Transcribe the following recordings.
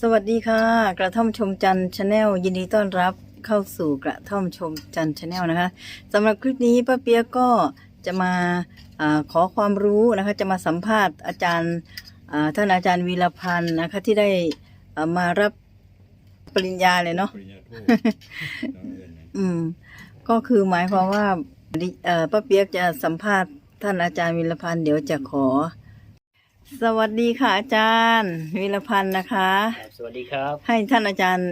สวัสดีค่ะ กระท่อมชมจันชาแนลยินดีต้อนรับเข้าสู่กระท่อมชมจันชาแนลนะคะสำหรับคลิปนี้ป้าเปียกก็จะมาอาขอความรู้นะคะ จะมาสัมภาษณ์อาจารย์อ่าท่านอาจารย์วีรพันธ์นะคะที่ได้อ่ามารับปริญญาเลยเนาะปริญญาโทน้องเอิญนะอืม ก็คือหมายความว่าดิเอ่อป้าเปียกจะสัมภาษณ์ท่านอาจารย์วีรพันธ์เดี๋ยวจะขอ สวัสดีค่ะอาจารย์วีรพันธ์นะคะ ครับสวัสดีครับ ให้ท่านอาจารย์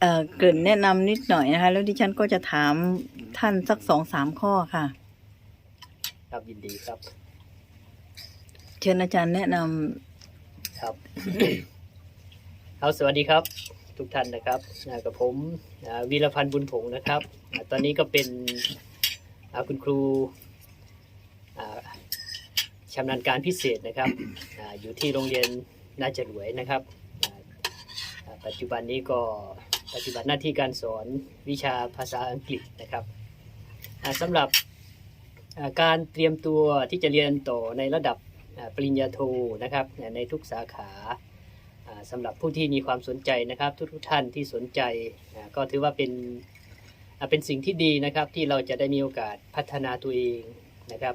เอ่อเกริ่นแนะนำนิดหน่อยนะคะ แล้วดิฉันก็จะถามท่านสักสองสามข้อค่ะ ครับยินดีครับ เชิญอาจารย์แนะนครับ เอาสวัสดีครับ ทุกท่านนะครับอ่ากับผมอ่าวีรพันธ์บุญผงนะครับอ่าตอนนี้ก็เป็นอ่าคุณครูอ่า ชำนาญการพิเศษนะครับออยู่ที่โรงเรียนนาจรวยนะครับ ปัจจุบันนี้ก็ปฏิบัติหน้าที่การสอนวิชาภาษาอังกฤษนะครับอ่าสำหรับการเตรียมตัวที่จะเรียนต่อในระดับปริญญาโทนะครับในทุกสาขาอ่าสำหรับผู้ที่มีความสนใจนะครับ ทุกท่านที่สนใจก็ถือว่าเป็นเป็นสิ่งที่ดีนะครับที่เราจะได้มีโอกาสพัฒนาตัวเองนะครับ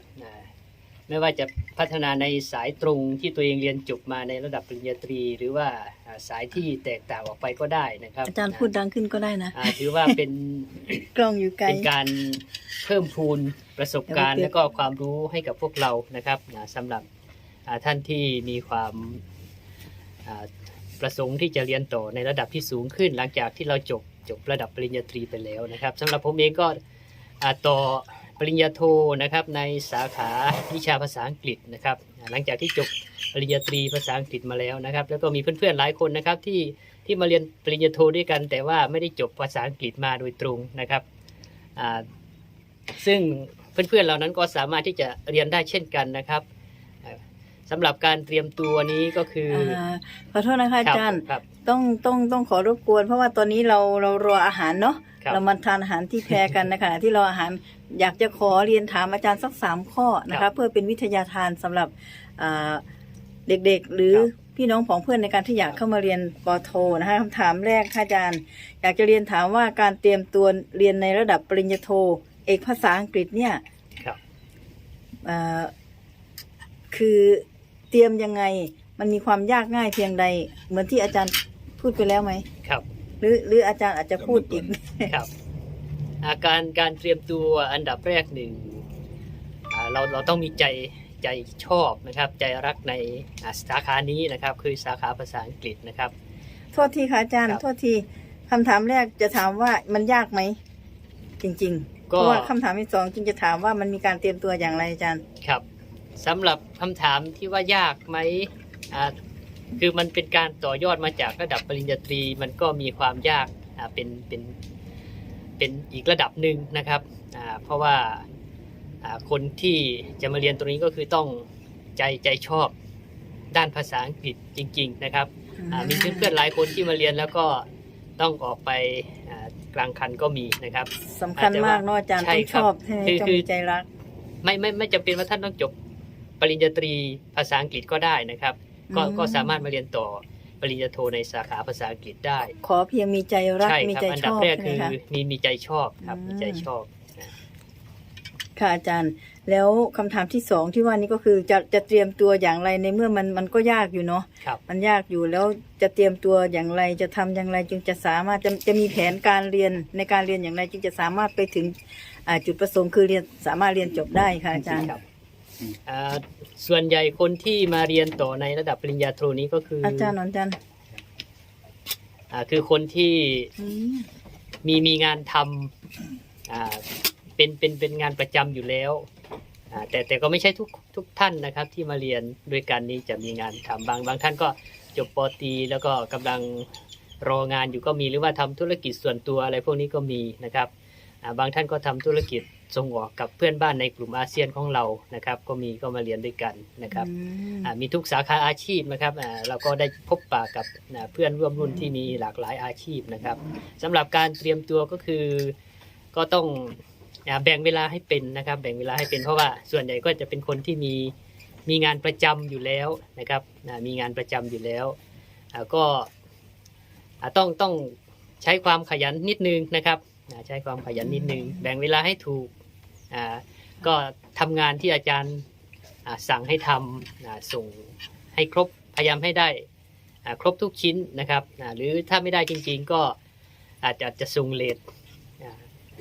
ไม่ว่าจะพัฒนาในสายตรงที่ตัวเองเรียนจบมาในระดับปริญญาตรี หรือว่าอ่าสายที่แตกต่างออกไปก็ได้นะครับำอาจารย์พูดดังขึ้นก็ได้นะอ่าถือว่าเป็นกล้องอยู่ไกลเป็นการเพิ่มพูนประสบการณ์เดี๋ยวและก็ความรู้ให้กับพวกเรานะครับนะสำหรับอ่าท่านที่มีความอ่าประสงค์ที่จะเรียนต่อในระดับที่สูงขึ้น หลังจากที่เราจบจบระดับปริญญาตรีไปแล้วนะครับสำหรับผมเองก็อ่าต่อป ริญญาโทนะครับในสาขาวิชาภาษาอังกฤษนะครับอ่าหลังจากที่จบปริญญาตรีภาษาอังกฤษมาแล้วนะครับ แล้วก็มีเพื่อนๆหลายคนนะครับที่ที่มาเรียนปริญญาโทด้วยกัน แต่ว่าไม่ได้จบภาษาอังกฤษมาโดยตรงนะครับอ่าซึ่งเพื่อนๆเหล่านั้นก็สามารถที่จะเรียนได้เช่นกันนะครับอ่าสำหรับการเตรียมตัวนี้ก็คืออ่าขอโทษนะคะอาจารย์ครับ ต้องต้องต้องขอรบกวน เพราะว่าตอนนี้เราเรารออาหารเนาะครับ เรามาทานอาหารที่แพรกันในขณะที่รออาหารอยากจะขอเรียนถามอาจารย์สักสามข้อนะครัคะบเพื่อเป็นวิทยาทานสำหรับอ่าเด็กๆ หรือครับพี่น้องของเพื่อนในการที่อยากเข้ามาเรียนปอโทนะคะคำถามแรกค่ะอาจารย์ อยากจะเรียนถามว่าการเตรียมตัวเรียนในระดับปริญญาโท เอกภาษาอังกฤษเนี่ยครับอ่าคือเตรียมยังไงมันมีความยากง่ายเพียงใด เหมือนที่อาจารย์ พูดไปแล้วไหมครับ หรือหรืออาจารย์อาจจะพูดอีก ครับ อาการการเตรียมตัวอันดับแรกหนึ่งอ่าเราเราต้องมีใจใจชอบนะครับ ใจรักในอ่าสาขานี้นะครับ คือสาขาภาษาอังกฤษนะครับ โทษทีค่ะอาจารย์ครับโทษทีคำถามแรกจะถามว่ามันยากไหม จริงๆ เพก็ ราะว่าคำถามที่สองจึงจะถามว่ามันมีการเตรียมตัวอย่างไรอาจารย์ ครับสำหรับคำถามที่ว่ายากไหมอ่า คือมันเป็นการต่อยอดมาจากระดับปริญญาตรี มันก็มีความยากอ่าเป็นเป็นเป็นอีกระดับหนึ่งนะครับอ่าเพราะว่าอ่าคนที่จะมาเรียนตรงนี้ก็คือต้องใจใจชอบด้านภาษาอังกฤษจริง ๆ นะครับอ่ามีเพื่อนๆหลายคนที่มาเรียนแล้วก็ต้องออกไปอ่ากลางคันก็มีนะครับสำคัญมากเนาะอาจารย์ใช่ต้องครัชบอบใช่ไหมคือต้องคือมีใจรัก ไม่ไม่ไม่จำเป็นว่าท่านต้องจบปริญญาตรีภาษาอังกฤษก็ได้นะครับ ก็อืม ก็สามารถมาเรียนต่อปริญญาโทในสาขาภาษาอังกฤษได้ขอเพียงมีใจรักใช่มีครับใจอันชดับอบแรกใช่ไหมคือคะ มีมีใจชอบครับอืม มีใจชอบ ค่ะอาจารย์ แล้วคำถามที่สองที่ว่านี้ก็คือจะจะเตรียมตัวอย่างไรในเมื่อมันมันก็ยากอยู่เนาะครับ มันยากอยู่แล้วจะเตรียมตัวอย่างไรจะทำอย่างไรจึงจะสามารถจะจะมีแผนการเรียนในการเรียนอย่างไรจึงจะสามารถไปถึงอ่าจุดประสงค์คือเรียนสามารถเรียนจบได้ค่ะอาจารย์ ครับ อ่าส่วนใหญ่คนที่มาเรียนต่อในระดับปริญญาโทนี้ก็คืออาอาจารย์อาจารย์อ่าคือคนที่อืมมีมีงานทำอ่าเป็นเป็นเป็นงานประจำอยู่แล้วอ่าแต่แต่ก็ไม่ใช่ทุกทุกท่านนะครับ ที่มาเรียนด้วยกันนี้จะมีงานทำบางบางท่านก็จบปอตรีแล้วก็กำลังรองานอยู่ก็มีหรือว่าทำธุรกิจส่วนตัวอะไรพวกนี้ก็มีนะครับ อ่าบางท่านก็ทำธุรกิจ ส่งออกกับเพื่อนบ้านในกลุ่มอาเซียนของเรานะครับ ก็มีก็มาเรียนด้วยกันนะครับอืมอ่ามีทุกสาขาอาชีพนะครับอ่าเราก็ได้พบปะกับอ่าเพื่อนร่วมรุ่นที่มีหลากหลายอาชีพนะครับสำหรับการเตรียมตัวก็คือ ก็ต้องอ่าแบ่งเวลาให้เป็นนะครับ แบ่งเวลาให้เป็นเพราะว่าส่วนใหญ่ก็จะเป็นคนที่มีมีงานประจำอยู่แล้วนะครับอ่ามีงานประจำอยู่แล้วอ่าก็อ่าต้องต้องใช้ความขยันนิดนึงนะครับอ่า ใช้ความขยันนิดนึงแบ่งเวลาให้ถูกอ่าก็ทำงานที่อาจารย์อ่าสั่งให้ทำอ่าส่งให้ครบพยายามให้ได้อ่าครบทุกชิ้นนะครับอ่าหรือถ้าไม่ได้จริง ๆ ก็อาจจะจะส่งเลทอ่า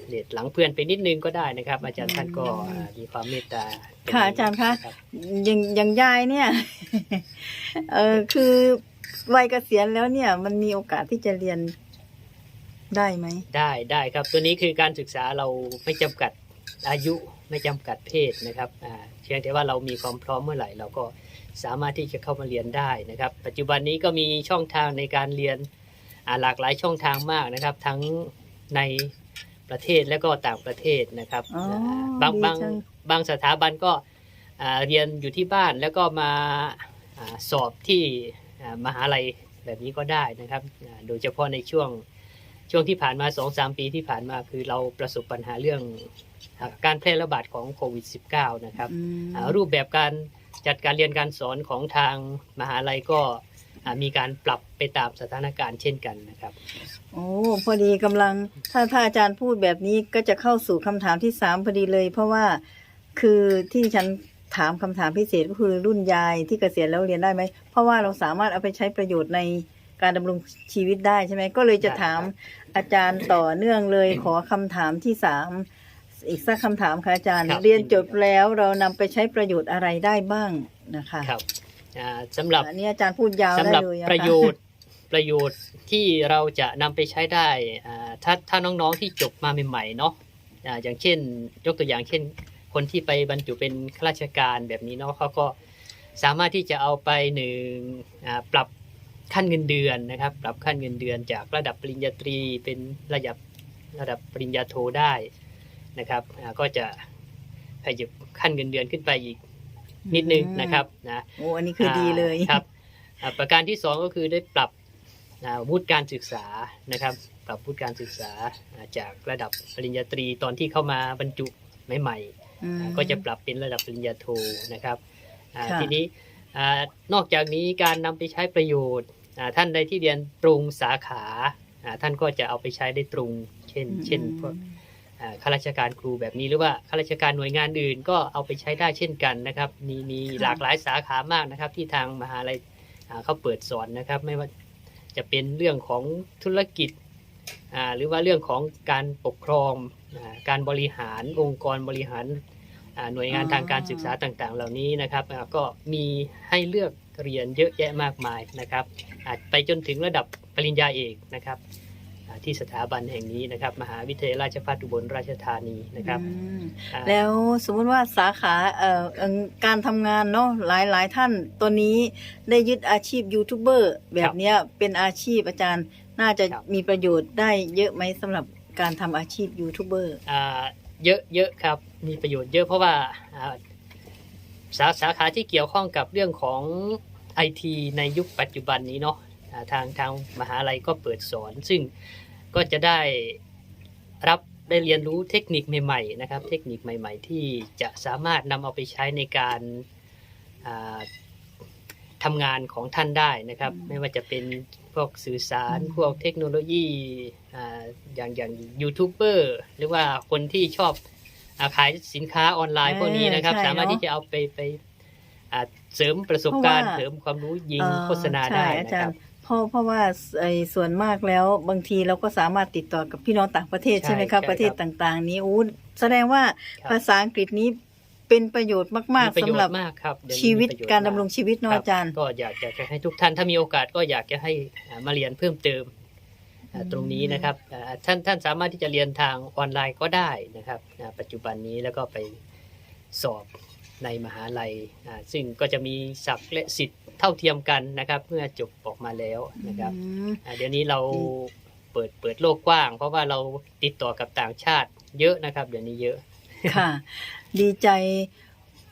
เลทหลังเพื่อนไปนิดนึงก็ได้นะครับ อาจารย์ท่านก็อ่ามีความเมตตาตงนี้ค่ะอาจารย์คะรับอย่างอย่างยายเนี่ยเออคือวัยเกษียณแล้วเนี่ยมันมีโอกาสที่จะเรียน ได้ไหม ได้ได้ครับตัวนี้คือการศึกษาเราไม่จำกัดอายุไม่จำกัดเพศนะครับอ่าเพียงแต่ว่าเรามีความพร้อมเมื่อไหร่ เราก็สามารถที่จะเข้ามาเรียนได้นะครับ ปัจจุบันนี้ก็มีช่องทางในการเรียนอ่าหลากหลายช่องทางมากนะครับ ทั้งในประเทศและก็ต่างประเทศนะครับอ๋ออ่าบางดีบางจัง บางสถาบันก็อ่าเรียนอยู่ที่บ้านแล้วก็มาอาสอบที่อ่ามหาลัยแบบนี้ก็ได้นะครับอ่าโดยเฉพาะในช่วง ช่วงที่ผ่านมา 2-3 ปีที่ผ่านมาคือเราประสบปัญหาเรื่องอาการแพร่ระบาดของโควิด -19 นะครับอืมอ่ารูปแบบการจัดการเรียนการสอนของทางมหาลัยก็อ่ามีการปรับไปตามสถานการณ์เช่นกันนะครับ โอ้พอดีกำลังถ้าถ้าอาจารย์พูดแบบนี้ก็จะเข้าสู่คำถามที่สามพอดีเลย เพราะว่าคือที่ฉันถามคำถามพิเศษก็คือรุ่นยายที่เกษียณแล้วเรียนได้ไหม เพราะว่าเราสามารถเอาไปใช้ประโยชน์ในการดำรงชีวิตได้ใช่ไหมก็เลยจะถาม อาจารย์ต่อเนื่องเลยขอคำถามที่สามอีกสักคำถามค่ะอาจารย์ ครับ เรียนจบแล้วเรานำไปใช้ประโยชน์อะไรได้บ้างนะคะครับอ่าสำหรับ อันนี้อาจารย์พูดยาวสำได้หรับเลยอคประโยชน์ประโยชน์ที่เราจะนำไปใช้ได้อ่าถ้าถ้าน้องๆที่จบมาใหม่ๆเนาะอ่าอย่างเช่น ยกตัวอย่างเช่น คนที่ไปบรรจุเป็นข้าราชการแบบนี้เนาะเขาก็สามารถที่จะเอาไปหนึ่งอ่าปรับ ขั้นเงินเดือนนะครับปรับขั้นเงินเดือนจากระดับปริญญาตรีเป็นระดับระดับปริญญาโทได้นะครับอ่าก็จะขยับขั้นเงินเดือนขึ้นไปอีกนิดนึงนะครับนะโอ้อันนี้คือดีเลยอ่าครับอ่าประการที่สองก็คือได้ปรับอ่าวุฒิการศึกษานะครับ ปรับวุฒิการศึกษาอ่าจากระดับปริญญาตรีตอนที่เข้ามาบรรจุใหม่ๆอืมอ่าก็จะปรับเป็นระดับปริญญาโทนะครับอ่าค่ะทีนี้อานอกจากนี้การนำไปใช้ประโยชน์อ่า ท่านใดที่เรียนตรงสาขาอ่าท่านก็จะเอาไปใช้ได้ตรง เช่น เช่นพวกอ่าข้าราชการครูแบบนี้หรือว่าข้าราชการหน่วยงานอื่นก็เอาไปใช้ได้เช่นกันนะครับ มีมีค่ะหลากหลายสาขามากนะครับ ที่ทางมหาลัยอ่าเขาเปิดสอนนะครับ ไม่ว่าจะเป็นเรื่องของธุรกิจอ่าหรือว่าเรื่องของการปกครองอาการบริหารองค์กรบริหารอ่า หน่วยงานทางการศึกษาต่างๆ เหล่านี้นะครับอ่าก็มีให้เลือกเรียนเยอะแยะมากมายนะครับอาจไปจนถึงระดับปริญญาเอกนะครับอ่าที่สถาบันแห่งนี้นะครับ มหาวิทยาลัยราชภัฏอุบลราชธานีนะครับอืมอ่าแล้วสมมติว่าสาขาเอ่อเอิ่มการทำงานเนาะหลายหลายท่านตัวนี้ได้ยึดอาชีพยูทูบเบอร์แบบเนี้ยเป็นอาชีพอาจารย์น่าจะครับมีประโยชน์ได้เยอะไหมสำหรับการทำอาชีพยูทูบเบอร์อ่า เยอะเยอะครับ มีประโยชน์เยอะเพราะว่าสาสาขาที่เกี่ยวข้องกับเรื่องของไอทีในยุคปัจจุบันนี้เนาะทางทางมหาลัยก็เปิดสอน ซึ่งก็จะได้รับได้เรียนรู้เทคนิคใหม่ๆนะครับ เทคนิคใหม่ ๆ ที่จะสามารถนำเอาไปใช้ในการ ทำงานของท่านได้นะครับ ไม่ว่าจะเป็นพวกสื่อสารอืมพวกเทคโนโลยีอ่าอย่างอย่างยูทูบเบอร์หรือว่าคนที่ชอบอาขายสินค้าออนไลน์เออพวกนี้นะครับใช่สามารถเนอะที่จะเอาไปไปอ่าเสริมประสบการณ์เพราะว่าเสริมความรู้ยิงเอ่อโฆษณาได้ใช่อานะจาครรับย์เพราะเพราะว่าไอ้ส่วนมากแล้วบางทีเราก็สามารถติดต่อกับพี่น้องต่างประเทศใช่ใช่ไหมครับใช่ประเทศครับต่าง ๆ นี้อู้แสดงว่าครับภาษาอังกฤษนี้ เป็นประโยชน์มากมีประๆโยสำชหรับน์มากครับเดี๋ยนี้ชีวิตมีปะโยชน์การมดำรงชีวิตเนาะคบอาจารย์ ก็อยากจะให้ทุกท่านถ้ามีโอกาสก็อยากจะให้อ่ามาเรียนเพิ่มเติมอ่าอืมตรงนี้นะครับอ่าท่านท่านสามารถที่จะเรียนทางออนไลน์ก็ได้นะครับอ่าปัจจุบันนี้แล้วก็ไปสอบในมหาลัยอ่าซึ่งก็จะมีศักดิ์และสิทธิ์เท่าเทียมกันนะครับ เมื่อจบออกมาแล้วนะครับอืมอ่าเดี๋ยวนี้เราอืเปิดเปิดโลกกว้าง เพราะว่าเราติดต่อกับต่างชาติเยอะนะครับ เดี๋ยวนี้เยอะ ค่ะ ดีใจ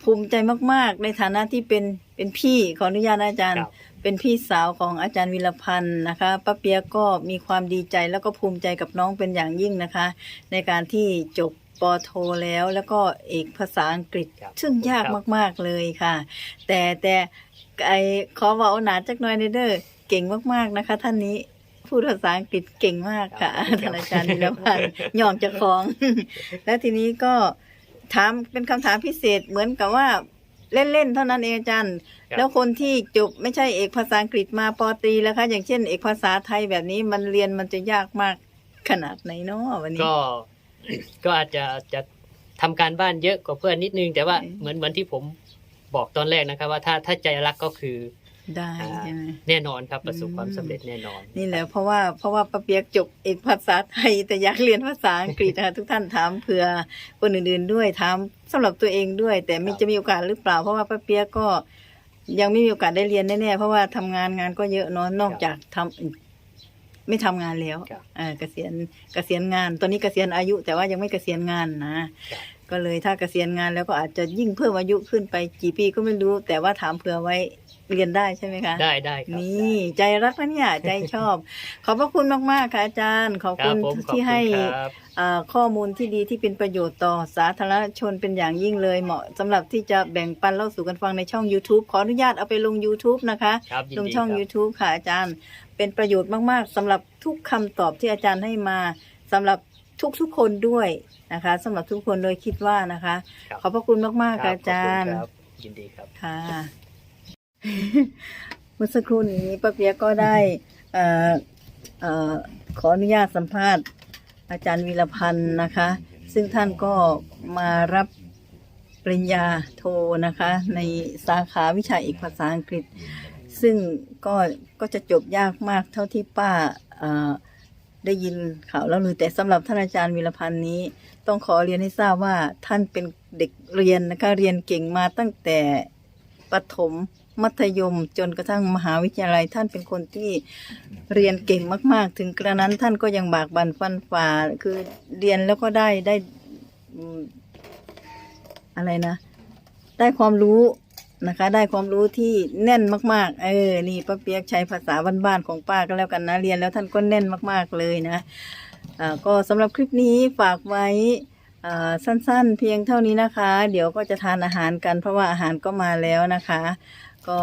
ภูมิใจมาก ๆ ในฐานะที่เป็นเป็นพี่ขออนุญาตนะอาจารย์ครับเป็นพี่สาวของอาจารย์วิรพันธ์นะคะป้าเปียกก็มีความดีใจแล้วก็ภูมิใจกับน้องเป็นอย่างยิ่งนะคะ ในการที่จบปอโทแล้วแล้วก็เอกภาษาอังกฤษครับซึ่งยากครับมาก ๆ เลยค่ะ แต่แต่ไอขอบอกหนาจักหน่อยเด้อเก่งมาก ๆ นะคะ ท่านนี้ พูดภาษาอังกฤษเก่งมากค่ะท่านอาจารย์นิรพันธ์ยอมเจะคอง แล้วทีนี้ก็ถามเป็นคำถามพิเศษเหมือนกับว่าเล่น ๆ เท่านั้นเองอาจารย์ครับแล้วคนที่จบไม่ใช่เอกภาษาอังกฤษมาปอตรีแล้วคะอย่างเช่น เอกภาษาไทยแบบนี้มันเรียนมันจะยากมากขนาดไหนเนาะวันนี้ก็ก็อาจจะจะทำการบ้านเยอะกว่าเพื่อนนิดนึง แต่ว่าอืมเหมือนเหมือนที่ผมบอกตอนแรกนะครับ ว่าถ้าถ้าใจรักก็คือ ได้อ่าใช่ไหมแน่นอนครับประสบความอืมสำเร็จแน่นอน นี่แหละเพราะว่าเพราะว่าป้าเปียกจบเอกภาษาไทย แต่อยากเรียนภาษาอังกฤษนะคะทุกท่านถามเผื่อคนอื่นๆด้วยถามสำหรับตัวเองด้วย แต่ไม่ครับจะมีโอกาสหรือเปล่า เพราะว่าป้าเปียกก็ยังไม่มีโอกาสได้เรียนแน่ๆเพราะว่าทำงานงานก็เยอะเนอะนอกจากทำไม่ทำงานแล้วครับเออเกษียณเกษียณงาน ตอนนี้เกษียณอายุ แต่ว่ายังไม่เกษียณงานนะครับก็เลยถ้าเกษียณงานแล้วก็อาจจะยิ่งเพิ่มอายุขึ้นไปกี่ปีก็ไม่รู้ แต่ว่าถามเผื่อไว้ เรียนได้ใช่ไหมคะ ได้ได้ครับ นี่ใจรักนะเนี่ยใจชอบ ขอบพระคุณมาก ๆ ค่ะอาจารย์ ขอบครัคุบณผมขอบที่คุณให้ครับ อ่าข้อมูลที่ดีที่เป็นประโยชน์ต่อสาธารณชนเป็นอย่างยิ่งเลยเหมาะสำหรับที่จะแบ่งปันเล่าสู่กันฟังในช่อง YouTube ขออนุญาตเอาไปลง YouTube นะคะ ครับยินลงดีช่อง ครับ YouTube ค่ะอาจารย์ เป็นประโยชน์มาก ๆสำหรับทุกคำตอบที่อาจารย์ให้มาสำหรับทุกๆคนด้วยนะคะสำหรับทุกคนโดยคิดว่านะคะ ครับ ขอบพระคุณมาก ๆคค่ะบอาจารย์ ขอบคุณครับยินดีครับ ค่ะ เมื่อสักครู่นี้ป้าเปียกก็ได้เอ่อเอ่อขออนุญาตสัมภาษณ์ อาจารย์วีรพันธ์นะคะ ซึ่งท่านก็มารับปริญญาโทนะคะ ในสาขาวิชาเอกภาษาอังกฤษ ซึ่งก็ก็จะจบยากมากเท่าที่ป้าเอ่อได้ยินข่าวแล้วหรือแต่สำหรับท่านอาจารย์วีรพันธ์นี้ ต้องขอเรียนให้ทราบว่าท่านเป็นเด็กเรียนนะคะเรียนเก่งมาตั้งแต่ประถม มัธยมจนกระทั่งมหาวิทยาลัยท่านเป็นคนที่เรียนเก่งมาก ๆ ถึงกระนั้นท่านก็ยังบากบั่นฟันฝ่าคือเรียนแล้วก็ได้ได้อะไรนะ ได้ความรู้นะคะ ได้ความรู้ที่แน่นมาก ๆ เออ นี่ป้าเปียกใช้ภาษาบ้านๆของป้าก็แล้วกันนะ เรียนแล้วท่านก็แน่นมาก ๆ เลยนะก็สำหรับคลิปนี้ฝากไว้สั้นๆ เพียงเท่านี้นะคะ เดี๋ยวก็จะทานอาหารกันเพราะว่าอาหารก็มาแล้วนะคะ ก็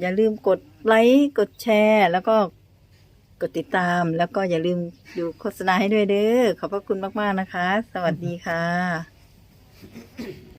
อย่าลืมกดไลค์กดแชร์ แล้วก็กดติดตาม แล้วก็อย่าลืมดูโฆษณาให้ด้วยเด้อขอบพระคุณมาก ๆ นะคะ สวัสดีค่ะ